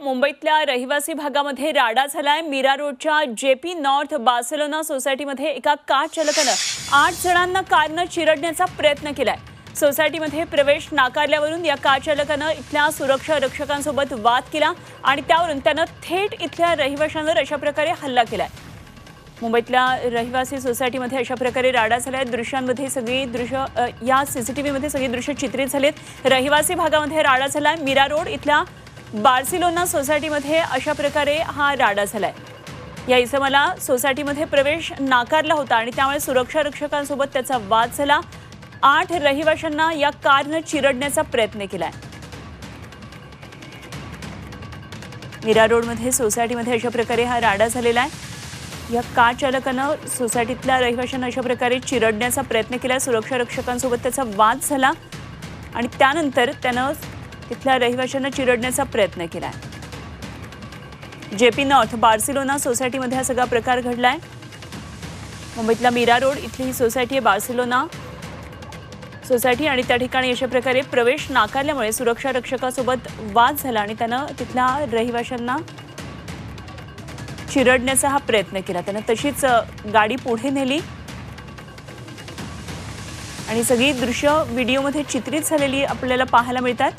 मुंबईतल्या रहिवासी भागामध्ये राडा झालाय. मीरा रोडच्या जे पी नॉर्थ बार्सेलोना सोसायटीमध्ये एका कार चालकानं आठ जणांना कारनं चिरडण्याचा प्रयत्न केलाय. सोसायटीमध्ये प्रवेश नाकारल्यावरून या कार चालकानं इथल्या सुरक्षा रक्षकांसोबत वाद केला आणि त्यावरून त्यानं थेट इथल्या रहिवाशांवर अशा प्रकारे हल्ला केलाय. मुंबईतल्या रहिवासी सोसायटीमध्ये अशा प्रकारे राडा झालाय. दृश्यांमध्ये सगळी दृश्य अ, या सीसीटीव्हीमध्ये सगळी दृश्य चित्रित झालेत. रहिवासी भागामध्ये राडा झालाय. मीरा रोड इथल्या बार्सिलोना सोसायटीमध्ये अशा प्रकारे हा राडा झालाय. या इसमाला सोसायटीमध्ये प्रवेश नाकारला होता आणि त्यामुळे सुरक्षा रक्षकांसोबत त्याचा वाद झाला. आठ रहिवाशांना या कारनं चिरडण्याचा प्रयत्न केलाय. मीरा रोडमध्ये सोसायटीमध्ये अशा प्रकारे हा राडा झालेला आहे. या कार चालकानं सोसायटीतल्या रहिवाशांना अशा प्रकारे चिरडण्याचा प्रयत्न केला सुरक्षा रक्षकांसोबत त्याचा वाद झाला. आणि त्यानंतर त्यानं तिथल्या रहिवाशांना चिरडण्याचा प्रयत्न केला जे पी नॉर्थ बार्सिलोना सोसायटीमध्ये हा सगळा प्रकार घडलाय. मुंबईतला मीरा रोड इथली ही सोसायटी आहे बार्सिलोना. सोसायटी आणि त्या ठिकाणी अशा प्रकारे प्रवेश नाकारल्यामुळे सुरक्षा रक्षकासोबत वाद झाला आणि त्यानं तिथल्या रहिवाशांना चिरडण्याचा हा प्रयत्न केला. त्यानं तशीच गाडी पुढे नेली. आणि सगळी दृश्य व्हिडिओमध्ये चित्रित झालेली आपल्याला पाहायला मिळतात.